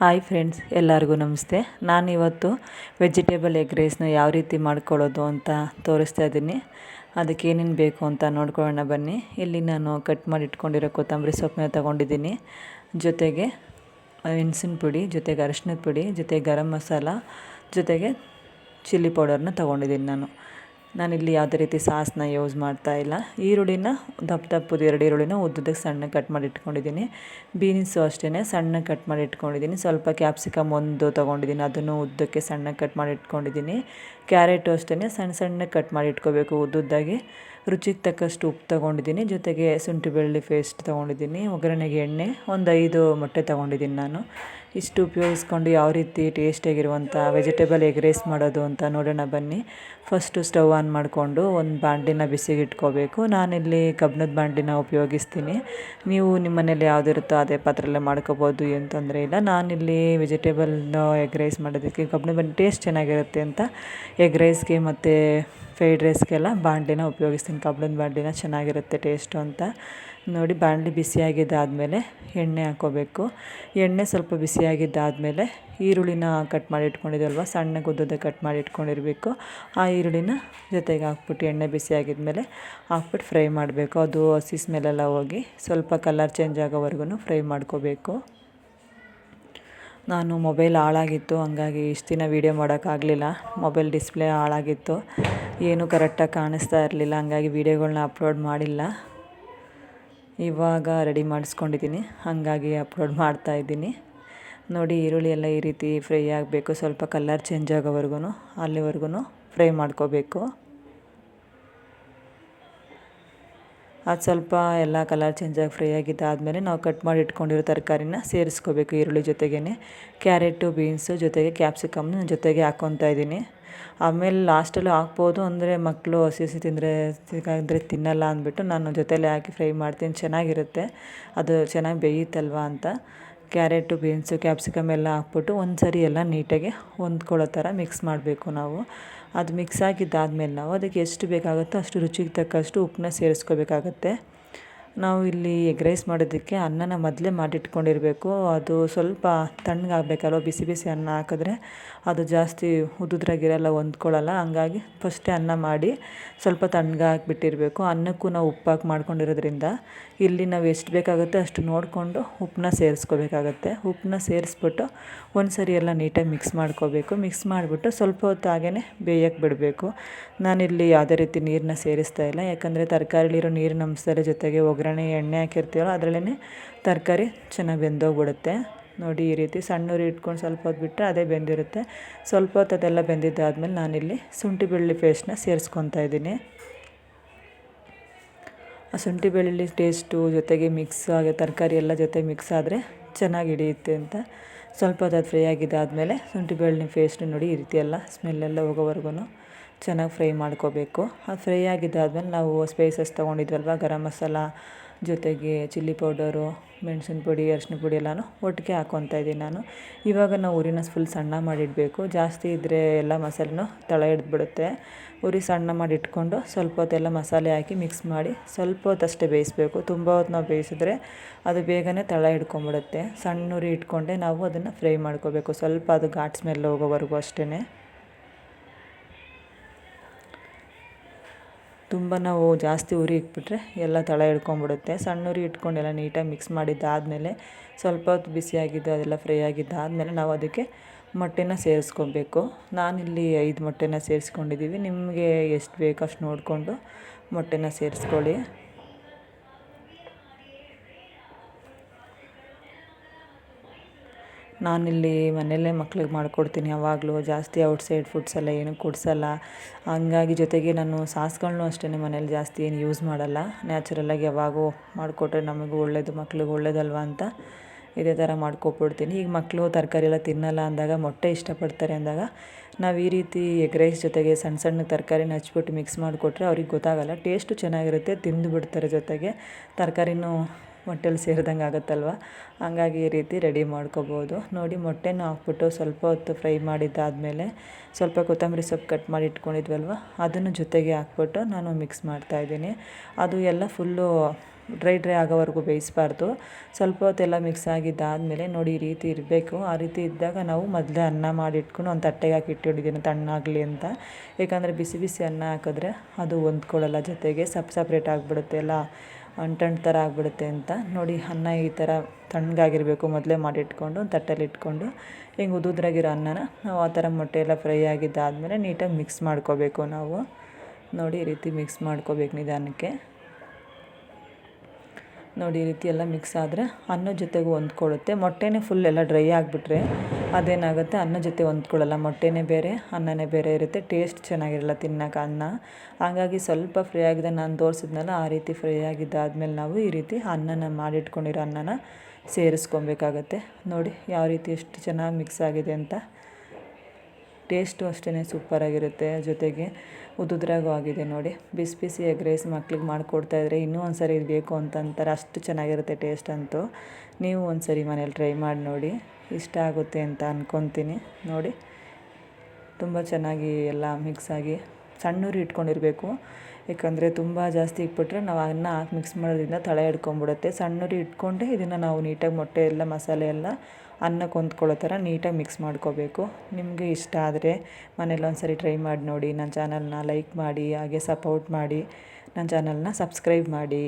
Hi friends ಎಲ್ಲರಿಗೂ ನಮಸ್ತೆ. ನಾನು ಇವತ್ತು ವೆಜಿಟೇಬಲ್ ಎಗ್ ರೈಸ್ನ ಯಾವ ರೀತಿ ಮಾಡ್ಕೊಳ್ಳೋದು ಅಂತ ತೋರಿಸ್ತಾ ಇದ್ದೀನಿ. ಅದಕ್ಕೆ ಏನೇನು ಬೇಕು ಅಂತ ನೋಡ್ಕೊಳ್ಳೋಣ ಬನ್ನಿ. ಇಲ್ಲಿ ನಾನು ಕಟ್ ಮಾಡಿ ಇಟ್ಕೊಂಡಿರೋ ಕೊತ್ತಂಬರಿ ಸೊಪ್ಪನ್ನ ತೊಗೊಂಡಿದ್ದೀನಿ. ಜೊತೆಗೆ ಮೆಣಸಿನ ಪುಡಿ, ಜೊತೆಗೆ ಅರಿಶಿನದ ಪುಡಿ, ಜೊತೆಗೆ ಗರಂ ಮಸಾಲ, ಜೊತೆಗೆ ಚಿಲ್ಲಿ ಪೌಡರ್ನ ತೊಗೊಂಡಿದ್ದೀನಿ ನಾನು. ನಾನಿಲ್ಲಿ ಯಾವುದೇ ರೀತಿ ಸಾಸನ್ನ ಯೂಸ್ ಮಾಡ್ತಾ ಇಲ್ಲ. ಈರುಳ್ಳಿನ ದಪ್ಪ ದಪ್ಪದ ಎರಡು ಈರುಳ್ಳಿನ ಉದ್ದದಕ್ಕೆ ಸಣ್ಣ ಕಟ್ ಮಾಡಿ ಇಟ್ಕೊಂಡಿದ್ದೀನಿ. ಬೀನ್ಸು ಅಷ್ಟೇ ಸಣ್ಣ ಕಟ್ ಮಾಡಿ ಇಟ್ಕೊಂಡಿದ್ದೀನಿ. ಸ್ವಲ್ಪ ಕ್ಯಾಪ್ಸಿಕಮ್ ಒಂದು ತೊಗೊಂಡಿದ್ದೀನಿ. ಅದನ್ನು ಉದ್ದಕ್ಕೆ ಸಣ್ಣ ಕಟ್ ಮಾಡಿ ಇಟ್ಕೊಂಡಿದ್ದೀನಿ. ಕ್ಯಾರೆಟು ಅಷ್ಟೇ ಸಣ್ಣ ಸಣ್ಣ ಕಟ್ ಮಾಡಿ ಇಟ್ಕೋಬೇಕು ಉದ್ದುದ್ದಾಗಿ. ರುಚಿಗೆ ತಕ್ಕಷ್ಟು ಉಪ್ಪು ತೊಗೊಂಡಿದ್ದೀನಿ. ಜೊತೆಗೆ ಶುಂಠಿ ಬೆಳ್ಳುಳ್ಳಿ ಪೇಸ್ಟ್ ತೊಗೊಂಡಿದ್ದೀನಿ. ಒಗ್ಗರಣೆಗೆ ಎಣ್ಣೆ, ಒಂದು ಐದು ಮೊಟ್ಟೆ ತೊಗೊಂಡಿದ್ದೀನಿ ನಾನು. ಇಷ್ಟು ಉಪಯೋಗಿಸ್ಕೊಂಡು ಯಾವ ರೀತಿ ಟೇಸ್ಟಿಯಾಗಿರುವಂಥ ವೆಜಿಟೇಬಲ್ ಎಗ್ ರೈಸ್ ಮಾಡೋದು ಅಂತ ನೋಡೋಣ ಬನ್ನಿ. ಫಸ್ಟು ಸ್ಟವ್ ಆನ್ ಮಾಡಿಕೊಂಡು ಒಂದು ಬಾಣಲಿನ ಬಿಸಿಗೆ ಇಟ್ಕೋಬೇಕು. ನಾನಿಲ್ಲಿ ಕಬ್ಬಿಣದ ಬಾಂಡಿನ ಉಪಯೋಗಿಸ್ತೀನಿ. ನೀವು ನಿಮ್ಮ ಮನೇಲಿ ಯಾವುದಿರುತ್ತೋ ಅದೇ ಪಾತ್ರೆಯಲ್ಲೇ ಮಾಡ್ಕೋಬೋದು, ಏನು ತೊಂದರೆ ಇಲ್ಲ. ನಾನಿಲ್ಲಿ ವೆಜಿಟೇಬಲ್ನ ಎಗ್ ರೈಸ್ ಮಾಡೋದಕ್ಕೆ ಕಬ್ಬಿಣದ ಬಂಡಿ ಟೇಸ್ಟ್ ಚೆನ್ನಾಗಿರುತ್ತೆ ಅಂತ ಎಗ್ ರೈಸ್ಗೆ ಮತ್ತು ಫ್ರೈಡ್ ರೈಸ್ಗೆಲ್ಲ ಬಾಂಡಿನ ಉಪಯೋಗಿಸ್ತೀನಿ. ಕಬ್ಬಿಣದ ಬಾಂಡಿನ ಚೆನ್ನಾಗಿರುತ್ತೆ ಟೇಸ್ಟು ಅಂತ. ನೋಡಿ ಬಾಣಲಿ ಬಿಸಿಯಾಗಿದ್ದಾದಮೇಲೆ ಎಣ್ಣೆ ಹಾಕ್ಕೋಬೇಕು ಎಣ್ಣೆ ಸ್ವಲ್ಪ ಬಿಸಿಯಾಗಿದ್ದಾದಮೇಲೆ ಈರುಳ್ಳಿನ ಕಟ್ ಮಾಡಿ ಇಟ್ಕೊಂಡಿದ್ದಲ್ವ ಸಣ್ಣ ಉದ್ದದ ಕಟ್ ಮಾಡಿ ಇಟ್ಕೊಂಡಿರಬೇಕು. ಆ ಈರುಳ್ಳಿನ ಜೊತೆಗೆ ಹಾಕ್ಬಿಟ್ಟು ಎಣ್ಣೆ ಬಿಸಿಯಾಗಿದ್ಮೇಲೆ ಹಾಕ್ಬಿಟ್ಟು ಫ್ರೈ ಮಾಡಬೇಕು. ಅದು ಹಸಿ ಸ್ಮೆಲ್ಲೆಲ್ಲ ಹೋಗಿ ಸ್ವಲ್ಪ ಕಲರ್ ಚೇಂಜ್ ಆಗೋವರೆಗೂ ಫ್ರೈ ಮಾಡ್ಕೋಬೇಕು. ನಾನು ಮೊಬೈಲ್ ಹಾಳಾಗಿತ್ತು, ಹಂಗಾಗಿ ಇಷ್ಟು ದಿನ ವೀಡಿಯೋ ಮಾಡೋಕ್ಕಾಗಲಿಲ್ಲ. ಮೊಬೈಲ್ ಡಿಸ್ಪ್ಲೇ ಹಾಳಾಗಿತ್ತು. ಏನೂ ಕರೆಕ್ಟಾಗಿ ಕಾಣಿಸ್ತಾ ಇರಲಿಲ್ಲ, ಹಂಗಾಗಿ ವೀಡಿಯೋಗಳನ್ನ ಅಪ್ಲೋಡ್ ಮಾಡಿಲ್ಲ. ಇವಾಗ ರೆಡಿ ಮಾಡಿಸ್ಕೊಂಡಿದ್ದೀನಿ. ಹಾಗಾಗಿ ಅಪ್ಲೋಡ್ ಮಾಡ್ತಾಯಿದ್ದೀನಿ ನೋಡಿ, ಈರುಳ್ಳಿ ಎಲ್ಲ ಈ ರೀತಿ ಫ್ರೈ ಆಗಬೇಕು. ಸ್ವಲ್ಪ ಕಲರ್ ಚೇಂಜ್ ಆಗೋವರೆಗೂ ಅಲ್ಲಿವರೆಗೂ ಫ್ರೈ ಮಾಡ್ಕೋಬೇಕು. ಅದು ಸ್ವಲ್ಪ ಎಲ್ಲ ಕಲರ್ ಚೇಂಜಾಗಿ ಫ್ರೈ ಆಗಿದ್ದಾದಮೇಲೆ ನಾವು ಕಟ್ ಮಾಡಿ ಇಟ್ಕೊಂಡಿರೋ ತರಕಾರಿನ ಸೇರಿಸ್ಕೋಬೇಕು ಈರುಳ್ಳಿ ಜೊತೆಗೇ ಕ್ಯಾರೆಟು, ಬೀನ್ಸು ಜೊತೆಗೆ ಕ್ಯಾಪ್ಸಿಕಮ್ನ ಜೊತೆಗೆ ಹಾಕ್ಕೊತಾ ಇದ್ದೀನಿ. ಆಮೇಲೆ ಲಾಸ್ಟಲ್ಲಿ ಹಾಕ್ಬೋದು ಅಂದರೆ ಮಕ್ಕಳು ಹಸಿ ಹಸಿ ತಿಂದರೆ ಅಂದರೆ ತಿನ್ನಲ್ಲ ಅಂದ್ಬಿಟ್ಟು ನಾನು ಜೊತೇಲೆ ಹಾಕಿ ಫ್ರೈ ಮಾಡ್ತೀನಿ, ಚೆನ್ನಾಗಿರುತ್ತೆ. ಅದು ಚೆನ್ನಾಗಿ ಬೇಯುತ್ತಲ್ವ ಅಂತ. ಕ್ಯಾರೆಟು, ಬೀನ್ಸು, ಕ್ಯಾಪ್ಸಿಕಮ್ ಎಲ್ಲ ಹಾಕ್ಬಿಟ್ಟು ಒಂದು ಸರಿ ಎಲ್ಲ ನೀಟಾಗಿ ಹೊಂದ್ಕೊಳ್ಳೋ ಥರ ಮಿಕ್ಸ್ ಮಾಡಬೇಕು ನಾವು. ಅದು ಮಿಕ್ಸ್ ಆಗಿದ್ದಾದ್ಮೇಲೆ ನಾವು ಅದಕ್ಕೆ ಎಷ್ಟು ಬೇಕಾಗುತ್ತೋ ಅಷ್ಟು ರುಚಿಗೆ ತಕ್ಕಷ್ಟು ಉಪ್ಪನ್ನ ಸೇರಿಸ್ಕೋಬೇಕಾಗತ್ತೆ. ನಾವು ಇಲ್ಲಿ ಎಗ್ ರೈಸ್ ಮಾಡೋದಕ್ಕೆ ಅನ್ನನ ಮೊದಲೇ ಮಾಡಿಟ್ಕೊಂಡಿರಬೇಕು. ಅದು ಸ್ವಲ್ಪ ತಣ್ಣಗಾಗಬೇಕಲ್ವ? ಬಿಸಿ ಬಿಸಿ ಅನ್ನ ಹಾಕಿದ್ರೆ ಅದು ಜಾಸ್ತಿ ಉದುದ್ರಾಗಿರಲ್ಲ, ಹೊಂದ್ಕೊಳ್ಳಲ್ಲ. ಹಂಗಾಗಿ ಫಸ್ಟೇ ಅನ್ನ ಮಾಡಿ ಸ್ವಲ್ಪ ತಣ್ಣಗಾಕ್ಬಿಟ್ಟಿರಬೇಕು ಅನ್ನಕ್ಕೂ ನಾವು ಉಪ್ಪಾಕಿ ಮಾಡ್ಕೊಂಡಿರೋದ್ರಿಂದ ಇಲ್ಲಿ ನಾವು ಎಷ್ಟು ಬೇಕಾಗುತ್ತೆ ಅಷ್ಟು ನೋಡಿಕೊಂಡು ಉಪ್ಪನ್ನ ಸೇರಿಸ್ಕೋಬೇಕಾಗತ್ತೆ. ಉಪ್ಪನ್ನ ಸೇರಿಸ್ಬಿಟ್ಟು ಒಂದು ಸರಿ ಎಲ್ಲ ನೀಟಾಗಿ ಮಿಕ್ಸ್ ಮಾಡ್ಕೋಬೇಕು. ಮಿಕ್ಸ್ ಮಾಡಿಬಿಟ್ಟು ಸ್ವಲ್ಪ ಹೊತ್ತು ಹಾಗೇ ಬೇಯಕ್ಕೆ ಬಿಡಬೇಕು. ನಾನಿಲ್ಲಿ ಯಾವುದೇ ರೀತಿ ನೀರನ್ನ ಸೇರಿಸ್ತಾ ಇಲ್ಲ. ಯಾಕಂದರೆ ತರಕಾರಿಲಿರೋ ನೀರಿನ ಅಂಶದ ಜೊತೆಗೆ ಒಗ್ಗರಣೆ ಎಣ್ಣೆ ಹಾಕಿರ್ತೀವಲ್ಲ ಅದರಲ್ಲೇ ತರಕಾರಿ ಚೆನ್ನಾಗಿ ಬೆಂದೋಗ್ಬಿಡುತ್ತೆ. ನೋಡಿ, ಈ ರೀತಿ ಸಣ್ಣ ಇಟ್ಕೊಂಡು ಸ್ವಲ್ಪ ಹೊತ್ತು ಬಿಟ್ಟರೆ ಅದೇ ಬೆಂದಿರುತ್ತೆ. ಸ್ವಲ್ಪ ಹೊತ್ತು ಅದೆಲ್ಲ ಬೆಂದಿದ್ದಾದಮೇಲೆ ನಾನಿಲ್ಲಿ ಶುಂಠಿ ಬೆಳ್ಳುಳ್ಳಿ ಪೇಸ್ಟನ್ನ ಸೇರಿಸ್ಕೊತಾ ಇದ್ದೀನಿ. ಆ ಶುಂಠಿ ಬೆಳ್ಳುಳ್ಳಿ ಟೇಸ್ಟು ಜೊತೆಗೆ ಮಿಕ್ಸ್ ಆಗಿ ತರಕಾರಿ ಎಲ್ಲ ಜೊತೆ ಮಿಕ್ಸ್ ಆದರೆ ಚೆನ್ನಾಗಿ ಹಿಡಿಯುತ್ತೆ ಅಂತ. ಸ್ವಲ್ಪ ಹೊತ್ತು ಅದು ಫ್ರೈ ಆಗಿದ್ದಾದಮೇಲೆ ಶುಂಠಿ ಬೆಳ್ಳುಳ್ಳಿ ಪೇಸ್ಟ್ ನೋಡಿ, ಈ ರೀತಿ ಎಲ್ಲ ಸ್ಮೆಲ್ಲೆಲ್ಲ ಹೋಗೋವರೆಗೂ ಚೆನ್ನಾಗಿ ಫ್ರೈ ಮಾಡ್ಕೋಬೇಕು. ಅದು ಫ್ರೈ ಆಗಿದ್ದಾದ್ಮೇಲೆ ನಾವು ಸ್ಪೈಸಸ್ ತೊಗೊಂಡಿದ್ವಲ್ವ? ಗರಂ ಮಸಾಲ ಜೊತೆಗೆ ಚಿಲ್ಲಿ ಪೌಡರು, ಮೆಣಸಿನ ಪುಡಿ, ಅರಿಶಿನ ಪುಡಿ ಎಲ್ಲನೂ ಒಟ್ಟಿಗೆ ಹಾಕ್ಕೊತಾ ಇದ್ದೀನಿ ನಾನು. ಇವಾಗ ನಾವು ಉರಿನ ಫುಲ್ ಸಣ್ಣ ಮಾಡಿಡಬೇಕು. ಜಾಸ್ತಿ ಇದ್ದರೆ ಎಲ್ಲ ಮಸಾಲೆನೂ ತಳ ಹಿಡಿದ್ಬಿಡುತ್ತೆ ಉರಿ ಸಣ್ಣ ಮಾಡಿ ಇಟ್ಕೊಂಡು ಸ್ವಲ್ಪ ಹೊತ್ತೆಲ್ಲ ಮಸಾಲೆ ಹಾಕಿ ಮಿಕ್ಸ್ ಮಾಡಿ ಸ್ವಲ್ಪ ಹೊತ್ತಷ್ಟೇ ಬೇಯಿಸಬೇಕು. ತುಂಬ ಹೊತ್ತು ನಾವು ಬೇಯಿಸಿದ್ರೆ ಅದು ಬೇಗನೆ ತಳ ಹಿಡ್ಕೊಂಬಿಡುತ್ತೆ. ಸಣ್ಣ ಉರಿ ಇಟ್ಕೊಂಡೆ ನಾವು ಅದನ್ನು ಫ್ರೈ ಮಾಡ್ಕೋಬೇಕು. ಸ್ವಲ್ಪ ಅದು ಘಾಟ್ ಸ್ಮೆಲ್ ಹೋಗೋವರೆಗೂ ಅಷ್ಟೇ ತುಂಬ ನಾವು ಜಾಸ್ತಿ ಉರಿ ಇಟ್ಬಿಟ್ರೆ ಎಲ್ಲ ತಳ ಹಿಡ್ಕೊಂಬಿಡುತ್ತೆ. ಸಣ್ಣ ಉರಿ ಇಟ್ಕೊಂಡು ಎಲ್ಲ ನೀಟಾಗಿ ಮಿಕ್ಸ್ ಮಾಡಿದ್ದಾದಮೇಲೆ ಸ್ವಲ್ಪ ಹೊತ್ತು ಬಿಸಿಯಾಗಿದ್ದು ಅದೆಲ್ಲ ಫ್ರೈ ಆಗಿದ್ದಾದಮೇಲೆ ನಾವು ಅದಕ್ಕೆ ಮೊಟ್ಟೆನ ಸೇರಿಸ್ಕೊಬೇಕು. ನಾನಿಲ್ಲಿ ಐದು ಮೊಟ್ಟೆನ ಸೇರಿಸ್ಕೊಂಡಿದ್ದೀವಿ. ನಿಮಗೆ ಎಷ್ಟು ಬೇಕು ಅಷ್ಟು ನೋಡಿಕೊಂಡು ಮೊಟ್ಟೆನ ಸೇರಿಸ್ಕೊಳ್ಳಿ. ನಾನಿಲ್ಲಿ ಮನೆಯಲ್ಲೇ ಮಕ್ಳಿಗೆ ಮಾಡಿಕೊಡ್ತೀನಿ. ಯಾವಾಗಲೂ ಜಾಸ್ತಿ ಔಟ್ಸೈಡ್ ಫುಡ್ಸ್ ಎಲ್ಲ ಏನೂ ಕೊಡಿಸಲ್ಲ. ಹಂಗಾಗಿ ಜೊತೆಗೆ ನಾನು ಸಾಸ್ಗಳನ್ನೂ ಅಷ್ಟೇ ಮನೇಲಿ ಜಾಸ್ತಿ ಏನು ಯೂಸ್ ಮಾಡಲ್ಲ. ನ್ಯಾಚುರಲ್ಲಾಗಿ ಯಾವಾಗೋ ಮಾಡಿಕೊಟ್ರೆ ನಮಗೂ ಒಳ್ಳೆಯದು ಮಕ್ಳಿಗೆ ಒಳ್ಳೇದಲ್ವ ಅಂತ ಇದೇ ಥರ ಮಾಡ್ಕೊಟ್ಬಿಡ್ತೀನಿ ಈಗ ಮಕ್ಕಳು ತರಕಾರಿ ಎಲ್ಲ ತಿನ್ನಲ್ಲ ಅಂದಾಗ, ಮೊಟ್ಟೆ ಇಷ್ಟಪಡ್ತಾರೆ ಅಂದಾಗ, ನಾವು ಈ ರೀತಿ ಎಗ್ ರೈಸ್ ಜೊತೆಗೆ ಸಣ್ಣ ಸಣ್ಣ ತರಕಾರಿನ ಹಚ್ಬಿಟ್ಟು ಮಿಕ್ಸ್ ಮಾಡಿಕೊಟ್ರೆ ಅವ್ರಿಗೆ ಗೊತ್ತಾಗಲ್ಲ. ಟೇಸ್ಟು ಚೆನ್ನಾಗಿರುತ್ತೆ, ತಿಂದು ಬಿಡ್ತಾರೆ ಜೊತೆಗೆ. ತರಕಾರಿನೂ ಮೊಟ್ಟೆಲಿ ಸೇರಿದಂಗೆ ಆಗುತ್ತಲ್ವ? ಹಂಗಾಗಿ ಈ ರೀತಿ ರೆಡಿ ಮಾಡ್ಕೋಬೋದು. ನೋಡಿ, ಮೊಟ್ಟೆನ ಹಾಕ್ಬಿಟ್ಟು ಸ್ವಲ್ಪ ಹೊತ್ತು ಫ್ರೈ ಮಾಡಿದ್ದಾದಮೇಲೆ ಸ್ವಲ್ಪ ಕೊತ್ತಂಬರಿ ಸೊಪ್ಪು ಕಟ್ ಮಾಡಿ ಇಟ್ಕೊಂಡಿದ್ವಲ್ವ? ಅದನ್ನು ಜೊತೆಗೆ ಹಾಕ್ಬಿಟ್ಟು ನಾನು ಮಿಕ್ಸ್ ಮಾಡ್ತಾಯಿದ್ದೀನಿ ಅದು ಎಲ್ಲ ಫುಲ್ಲು ಡ್ರೈ ಡ್ರೈ ಆಗೋವರೆಗೂ ಬೇಯಿಸಬಾರ್ದು. ಸ್ವಲ್ಪ ಹೊತ್ತೆಲ್ಲ ಮಿಕ್ಸ್ ಆಗಿದ್ದಾದಮೇಲೆ ನೋಡಿ, ಈ ರೀತಿ ಇರಬೇಕು. ಆ ರೀತಿ ಇದ್ದಾಗ ನಾವು ಮೊದಲೇ ಅನ್ನ ಮಾಡಿಟ್ಕೊಂಡು ಒಂದು ತಟ್ಟೆಗೆ ಹಾಕಿ ಇಟ್ಟಿಟ್ಟಿದ್ದೀನಿ ತಣ್ಣಾಗಲಿ ಅಂತ. ಏಕೆಂದರೆ ಬಿಸಿ ಬಿಸಿ ಅನ್ನ ಹಾಕಿದ್ರೆ ಅದು ಹೊಂದ್ಕೊಳ್ಳಲ್ಲ, ಜೊತೆಗೆ ಸಪ್ ಸಪ್ರೇಟ್ ಆಗಿಬಿಡುತ್ತೆ ಎಲ್ಲ ಅಂಟಂಟು ಥರ ಆಗಿಬಿಡುತ್ತೆ ಅಂತ. ನೋಡಿ, ಅನ್ನ ಈ ಥರ ತಣ್ಣಗಾಗಿರಬೇಕು. ಮೊದಲೇ ಮಾಡಿಟ್ಕೊಂಡು, ತಟ್ಟೆಲಿ ಇಟ್ಕೊಂಡು, ಹಿಂಗೆ ಉದುದ್ರಾಗಿರೋ ಅನ್ನನ ನಾವು ಆ ಥರ ಮೊಟ್ಟೆ ಎಲ್ಲ ಫ್ರೈ ಆಗಿದ್ದಾದಮೇಲೆ ನೀಟಾಗಿ ಮಿಕ್ಸ್ ಮಾಡ್ಕೋಬೇಕು ನಾವು. ನೋಡಿ, ಈ ರೀತಿ ಮಿಕ್ಸ್ ಮಾಡ್ಕೋಬೇಕು ನಿಧಾನಕ್ಕೆ. ನೋಡಿ, ಈ ರೀತಿ ಎಲ್ಲ ಮಿಕ್ಸ್ ಆದರೆ ಅನ್ನದ ಜೊತೆಗೂ ಹೊಂದ್ಕೊಳ್ಳುತ್ತೆ. ಮೊಟ್ಟೆನೇ ಫುಲ್ ಎಲ್ಲ ಡ್ರೈ ಆಗಿಬಿಟ್ರೆ ಅದೇನಾಗುತ್ತೆ? ಅನ್ನ ಜೊತೆ ಹೊಂದ್ಕೊಳ್ಳಲ್ಲ. ಮೊಟ್ಟೆನೇ ಬೇರೆ, ಅನ್ನನೇ ಬೇರೆ ಇರುತ್ತೆ. ಟೇಸ್ಟ್ ಚೆನ್ನಾಗಿರಲ್ಲ ತಿನ್ನೋಕೆ ಅನ್ನ. ಹಾಗಾಗಿ ಸ್ವಲ್ಪ ಫ್ರೈ ಆಗಿದೆ ನಾನು ತೋರಿಸಿದ್ನಲ್ಲ, ಆ ರೀತಿ ಫ್ರೈ ಆಗಿದ್ದಾದಮೇಲೆ ನಾವು ಈ ರೀತಿ ಅನ್ನನ ಮಾಡಿಟ್ಕೊಂಡಿರೋ ಅನ್ನನ ಸೇರಿಸ್ಕೊಬೇಕಾಗತ್ತೆ. ನೋಡಿ, ಯಾವ ರೀತಿ ಎಷ್ಟು ಚೆನ್ನಾಗಿ ಮಿಕ್ಸ್ ಆಗಿದೆ ಅಂತ. ಟೇಸ್ಟು ಅಷ್ಟೇ ಸೂಪರಾಗಿರುತ್ತೆ ಜೊತೆಗೆ ಉದುದ್ರಾಗೂ ಆಗಿದೆ ನೋಡಿ. ಬಿಸಿ ಬಿಸಿ ಎಗ್ ರೈಸ್ ಮಕ್ಳಿಗೆ ಮಾಡಿಕೊಡ್ತಾಯಿದ್ರೆ ಇನ್ನೂ ಒಂದು ಸರಿ ಬೇಕು ಅಂತಂತಾರೆ ಅಷ್ಟು ಚೆನ್ನಾಗಿರುತ್ತೆ ಟೇಸ್ಟ್ ಅಂತೂ. ನೀವು ಒಂದು ಸರಿ ಮನೇಲಿ ಟ್ರೈ ಮಾಡಿ ನೋಡಿ. ಇಷ್ಟ ಆಗುತ್ತೆ ಅಂತ ಅಂದ್ಕೊತೀನಿ ನೋಡಿ, ತುಂಬ ಚೆನ್ನಾಗಿ ಎಲ್ಲ ಮಿಕ್ಸ್ ಆಗಿ ಸಣ್ಣೂರಿ ಇಟ್ಕೊಂಡಿರಬೇಕು. ಯಾಕಂದರೆ ತುಂಬ ಜಾಸ್ತಿ ಇಟ್ಬಿಟ್ರೆ ನಾವು ಅನ್ನ ಹಾಕಿ ಮಿಕ್ಸ್ ಮಾಡೋದ್ರಿಂದ ತಳ ಹಿಡ್ಕೊಂಬಿಡುತ್ತೆ ಸಣ್ಣೂರಿ ಇಟ್ಕೊಂಡೆ ಇದನ್ನು ನಾವು ನೀಟಾಗಿ ಮೊಟ್ಟೆ ಎಲ್ಲ, ಮಸಾಲೆ ಎಲ್ಲ ಹೊಂದ್ಕೊಳ್ಳೋ ಥರ ನೀಟಾಗಿ ಮಿಕ್ಸ್ ಮಾಡ್ಕೋಬೇಕು. ನಿಮಗೆ ಇಷ್ಟ ಆದರೆ ಮನೇಲಿ ಒಂದು ಸರಿ ಟ್ರೈ ಮಾಡಿ ನೋಡಿ. ನನ್ನ ಚಾನಲ್ನ ಲೈಕ್ ಮಾಡಿ, ಹಾಗೆ ಸಪೋರ್ಟ್ ಮಾಡಿ. ನನ್ನ ಚಾನಲ್ನ ಸಬ್ಸ್ಕ್ರೈಬ್ ಮಾಡಿ.